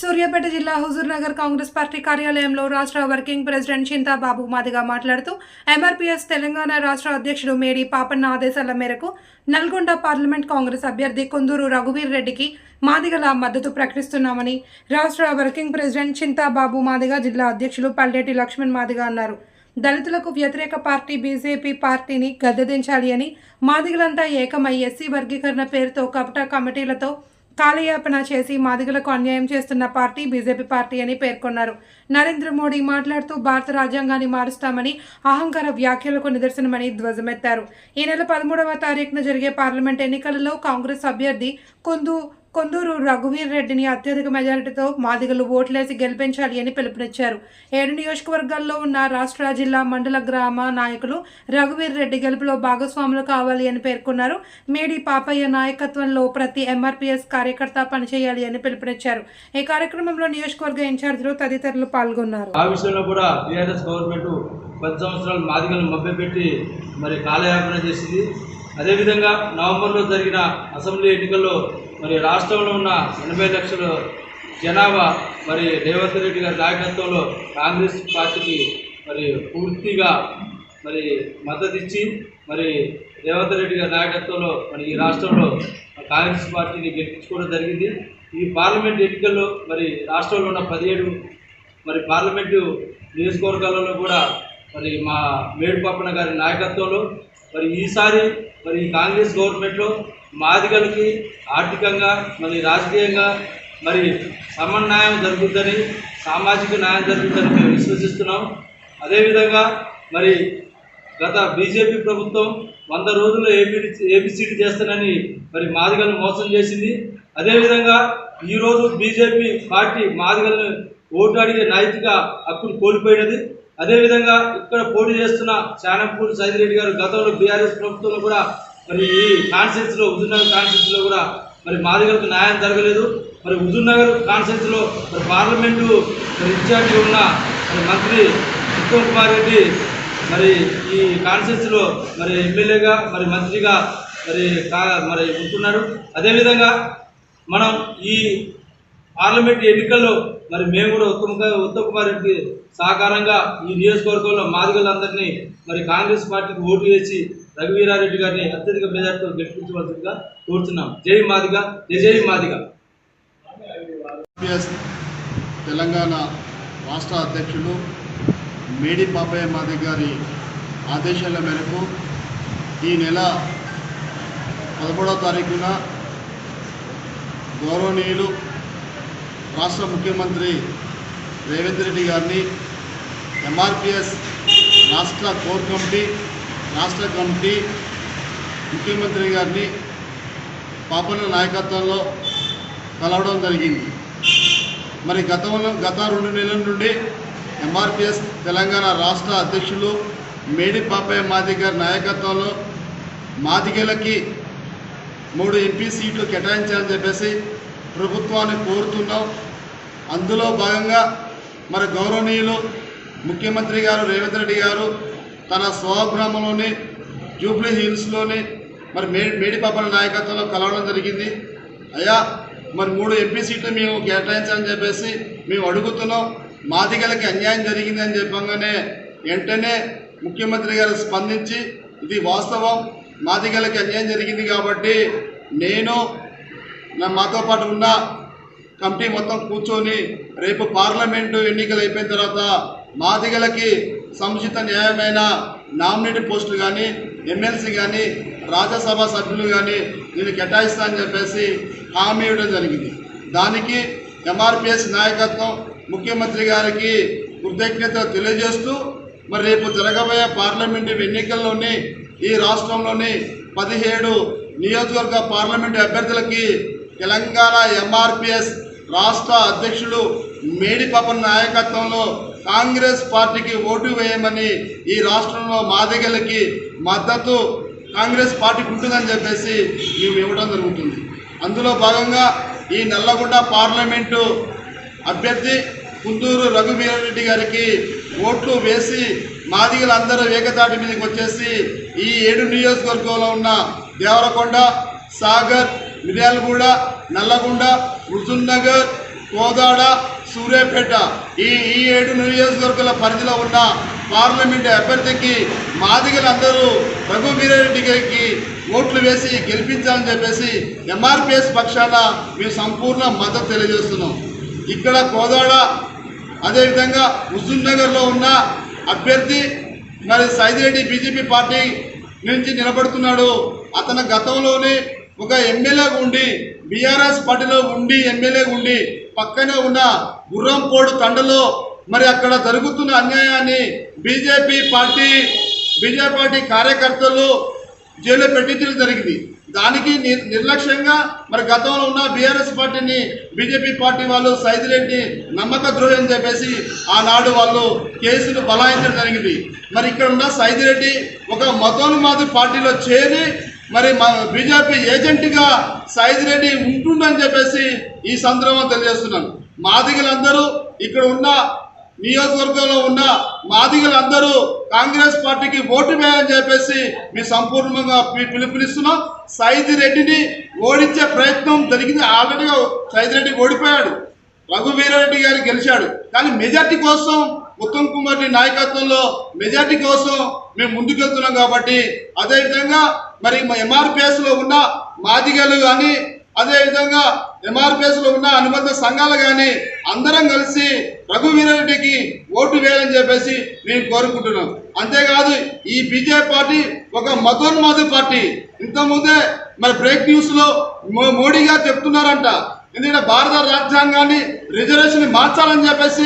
సూర్యాపేట జిల్లా హుజూర్నగర్ కాంగ్రెస్ పార్టీ కార్యాలయంలో రాష్ట్ర వర్కింగ్ ప్రెసిడెంట్ చింతాబాబు మాదిగా మాట్లాడుతూ ఎంఆర్పీఎస్ తెలంగాణ రాష్ట్ర అధ్యక్షుడు మేరీ పాపన్న ఆదేశాల మేరకు నల్గొండ పార్లమెంట్ కాంగ్రెస్ అభ్యర్థి కొందూరు రఘువీర్ రెడ్డికి మాదిగల మద్దతు ప్రకటిస్తున్నామని రాష్ట్ర వర్కింగ్ ప్రెసిడెంట్ చింతాబాబు మాదిగా జిల్లా అధ్యక్షులు పల్లెటి లక్ష్మణ్ మాదిగా అన్నారు. దళితులకు వ్యతిరేక పార్టీ బీజేపీ పార్టీని గద్దెదించాలి అని మాదిగలంతా ఏకమై ఎస్సీ వర్గీకరణ పేరుతో కపట కమిటీలతో కాలయాపన చేసి మాదిగలకు అన్యాయం చేస్తున్న పార్టీ బీజేపీ పార్టీ అని పేర్కొన్నారు. నరేంద్ర మోడీ మాట్లాడుతూ భారత రాజ్యాంగాన్ని మారుస్తామని అహంకార వ్యాఖ్యలకు నిదర్శనమని ధ్వజమెత్తారు. ఈ నెల పదమూడవ తారీఖున జరిగే పార్లమెంట్ ఎన్నికలలో కాంగ్రెస్ అభ్యర్థి కుందు కొందూరు రఘువీర్ రెడ్డిని అత్యధిక మెజారిటీతో మాదిగలు ఓట్లేసి గెలిపించాలి అని పిలుపునిచ్చారు. ఏడు నియోజకవర్గాల్లో ఉన్న రాష్ట్ర జిల్లా మండల గ్రామ నాయకులు రఘువీర్ రెడ్డి గెలుపులో భాగస్వాములు కావాలి అని పేర్కొన్నారు. మేడి పాపయ్య నాయకత్వంలో ప్రతి ఎంఆర్పీఎస్ కార్యకర్త పనిచేయాలి అని పిలుపునిచ్చారు. ఈ కార్యక్రమంలో నియోజకవర్గ ఇన్ఛార్జీలు తదితరులు పాల్గొన్నారు. ఆ విషయంలో కూడా టీఆర్ఎస్ గవర్నమెంట్ పది సంవత్సరాలు మాదిగలను మభ్యపెట్టి మరి కాలయాపన చేసింది. అదేవిధంగా నవంబర్లో జరిగిన అసెంబ్లీ ఎన్నికల్లో మరి రాష్ట్రంలో ఉన్న ఎనభై లక్షల జనాభా మరి రేవంత్ రెడ్డి గారి నాయకత్వంలో కాంగ్రెస్ పార్టీకి మరి పూర్తిగా మరి మద్దతు ఇచ్చి మరి రేవంత్ రెడ్డి గారి నాయకత్వంలో మరి ఈ రాష్ట్రంలో కాంగ్రెస్ పార్టీని గెలిపించుకోవడం జరిగింది. ఈ పార్లమెంట్ ఎన్నికల్లో మరి రాష్ట్రంలో ఉన్న పదిహేడు మరి పార్లమెంటు నియోజకవర్గాలలో కూడా మరి మా మేడుపప్పన గారి నాయకత్వంలో మరి ఈసారి మరి ఈ కాంగ్రెస్ గవర్నమెంట్లో మాదిగలకి ఆర్థికంగా మరి రాజకీయంగా మరి సమన్వయం జరుగుతుందని సామాజిక న్యాయం జరుగుతుందని మేము విశ్వసిస్తున్నాం. అదేవిధంగా మరి గత బీజేపీ ప్రభుత్వం వంద రోజుల్లో ఏపీ ఏపీసీటీ చేస్తానని మరి మాదిగలను మోసం చేసింది. అదేవిధంగా ఈరోజు బీజేపీ పార్టీ మాదిగలను ఓటు అడిగే నైతిక హక్కును కోల్పోయినది. అదేవిధంగా ఇక్కడ పోటీ చేస్తున్న చాణపూడి సైదిరెడ్డి గారు గతంలో బీఆర్ఎస్ ప్రభుత్వంలో కూడా మరి ఈ కాన్స్టిట్యూన్సీలో హుజూర్నగర్ కాన్స్టిట్యూన్సీలో కూడా మరి మాదిగలకు న్యాయం జరగలేదు. మరి హుజూర్నగర్ కాన్స్టిట్యూన్సీలో మరి పార్లమెంటు మరి ఇన్ఛార్జి ఉన్న మరి మంత్రి ఉత్తమ్ కుమార్ రెడ్డి మరి ఈ కాన్స్టిట్యూన్సీలో మరి ఎమ్మెల్యేగా మరి మంత్రిగా మరి మరి ఉంటున్నారు. అదేవిధంగా మనం ఈ పార్లమెంట్ ఎన్నికల్లో మరి మేము కూడా ఉత్తమ్ ఉత్తమ్ కుమార్ రెడ్డి సహకారంగా ఈ నియోజకవర్గంలో మాదిగలందరినీ మరి కాంగ్రెస్ పార్టీకి ఓటు వేసి రఘువీరారెడ్డి గారిని అత్యధిక మెజార్టీతో గెలిపించవలసిందిగా కోరుతున్నాం జై మాదిగ జై జై మాదిగ తెలంగాణ రాష్ట్ర అధ్యక్షులు మేడి పాపయ్య మాది గారి ఆదేశాల మేరకు ఈ నెల పదమూడవ తారీఖున గౌరవనీయులు రాష్ట్ర ముఖ్యమంత్రి రేవంత్ రెడ్డి గారిని ఎంఆర్పిఎస్ రాష్ట్ర కోర్ కమిటీ రాష్ట్ర కమిటీ ముఖ్యమంత్రి గారిని పాపన్న నాయకత్వంలో కలవడం జరిగింది. మరి గతంలో గత రెండు నెలల నుండి ఎంఆర్పిఎస్ తెలంగాణ రాష్ట్ర అధ్యక్షులు మేడి పాపయ్య మాది గారి నాయకత్వంలో మాదిగలకి మూడు ఎంపీ సీట్లు కేటాయించాలని చెప్పేసి ప్రభుత్వాన్ని కోరుతున్నాం. అందులో భాగంగా మరి గౌరవనీయులు ముఖ్యమంత్రి గారు రేవంత్ రెడ్డి గారు తన స్వగ్రామంలోనే జూబ్లీ హిల్స్లోని మరి మే మేడిపాపల నాయకత్వంలో కలవడం జరిగింది. అయ్యా మరి మూడు ఎంపీ సీట్లు మేము కేటాయించాలని చెప్పేసి మేము అడుగుతున్నాం. మాదిగలకి అన్యాయం జరిగిందని చెప్పంగానే వెంటనే ముఖ్యమంత్రి గారు స్పందించి ఇది వాస్తవం మాదిగలకి అన్యాయం జరిగింది కాబట్టి నేను నా మాతో పాటు ఉన్న కమిటీ మొత్తం కూర్చొని రేపు పార్లమెంటు ఎన్నికలు అయిపోయిన తర్వాత మాదిగలకి సముచిత న్యాయమైన నామినేటెడ్ పోస్టులు కానీ ఎమ్మెల్సీ కానీ రాజ్యసభ సభ్యులు కానీ నేను కేటాయిస్తా అని చెప్పేసి హామీ ఇవ్వడం జరిగింది. దానికి ఎంఆర్పిఎస్ నాయకత్వం ముఖ్యమంత్రి గారికి కృతజ్ఞత తెలియజేస్తూ మరి రేపు జరగబోయే పార్లమెంటు ఎన్నికల్లోని ఈ రాష్ట్రంలోని పదిహేడు నియోజకవర్గ పార్లమెంటు అభ్యర్థులకి తెలంగాణ ఎంఆర్పిఎస్ రాష్ట్ర అధ్యక్షుడు మేడిపాపన్ నాయకత్వంలో కాంగ్రెస్ పార్టీకి ఓటు వేయమని ఈ రాష్ట్రంలో మాదిగలకి మద్దతు కాంగ్రెస్ పార్టీకి ఉంటుందని చెప్పేసి మేము ఇవ్వడం జరుగుతుంది. అందులో భాగంగా ఈ నల్లగొండ పార్లమెంటు అభ్యర్థి కుందూరు రఘువీరారెడ్డి గారికి ఓట్లు వేసి మాదిగలందరూ ఏకతాటి మీదకి వచ్చేసి ఈ ఏడు నియోజకవర్గంలో ఉన్న దేవరకొండ సాగర్ మిర్యాలగూడ నల్లగొండ హుజూర్ నగర్ కోదాడ సూర్యాపేట ఈ ఈ ఏడు నియోజకవర్గాల పరిధిలో ఉన్న పార్లమెంట్ అభ్యర్థికి మాదిగలందరూ రఘువీరారెడ్డి గారికి ఓట్లు వేసి గెలిపించాలని చెప్పేసి ఎంఆర్పిఎస్ పక్షాన మేము సంపూర్ణ మద్దతు తెలియజేస్తున్నాం. ఇక్కడ కోదాడ అదేవిధంగా హుజూర్ నగర్లో ఉన్న అభ్యర్థి మరి సైదిరెడ్డి బీజేపీ పార్టీ నుంచి నిలబడుతున్నాడు. అతను గతంలోనే ఒక ఎమ్మెల్యేగా ఉండి బీఆర్ఎస్ పార్టీలో ఉండి ఎమ్మెల్యేగా ఉండి పక్కనే ఉన్న గుర్రంపోడు తండలో మరి అక్కడ జరుగుతున్న అన్యాయాన్ని బీజేపీ పార్టీ బీజేపీ పార్టీ కార్యకర్తలు జైలు పెట్టించడం జరిగింది. దానికి నిర్లక్ష్యంగా మరి గతంలో ఉన్న బీఆర్ఎస్ పార్టీని బీజేపీ పార్టీ వాళ్ళు సైదిరెడ్డి నమ్మక ద్రోహం చెప్పేసి ఆనాడు వాళ్ళు కేసులు బలాయించడం జరిగింది. మరి ఇక్కడ ఉన్న సైదిరెడ్డి ఒక మతోన్మాది పార్టీలో చేరి మరి మా బీజేపీ ఏజెంట్గా సైదిరెడ్డి ఉంటుందని చెప్పేసి ఈ సందర్భంగా తెలియజేస్తున్నాను. మాదిగలందరూ ఇక్కడ ఉన్న నియోజకవర్గంలో ఉన్న మాదిగలందరూ కాంగ్రెస్ పార్టీకి ఓటు వేయాలని చెప్పేసి మీ సంపూర్ణంగా పిలుపునిస్తున్నాం. సైది రెడ్డిని ఓడించే ప్రయత్నం జరిగింది. ఆల్రెడీగా సైది రెడ్డి ఓడిపోయాడు. రఘువీరారెడ్డి గారు గెలిచాడు. కానీ మెజార్టీ కోసం ఉత్తమ్ కుమార్ రెడ్డి నాయకత్వంలో మెజార్టీ కోసం మేము ముందుకెళ్తున్నాం కాబట్టి అదేవిధంగా మరి ఎంఆర్పిఎస్లో ఉన్న మాదిగలు కానీ అదేవిధంగా ఎంఆర్పిఎస్లో ఉన్న అనుబంధ సంఘాలు కానీ అందరం కలిసి రఘువీరారెడ్డికి ఓటు వేయాలని చెప్పేసి మేము కోరుకుంటున్నాం. అంతేకాదు ఈ బీజేపీ పార్టీ ఒక మతోన్మాద పార్టీ. ఇంతకుముందే మరి బ్రేక్ న్యూస్లో మో- మోడీ గారు చెప్తున్నారంట ఎందుకంటే భారత రాజ్యాంగాన్ని రిజర్వేషన్ మార్చాలని చెప్పేసి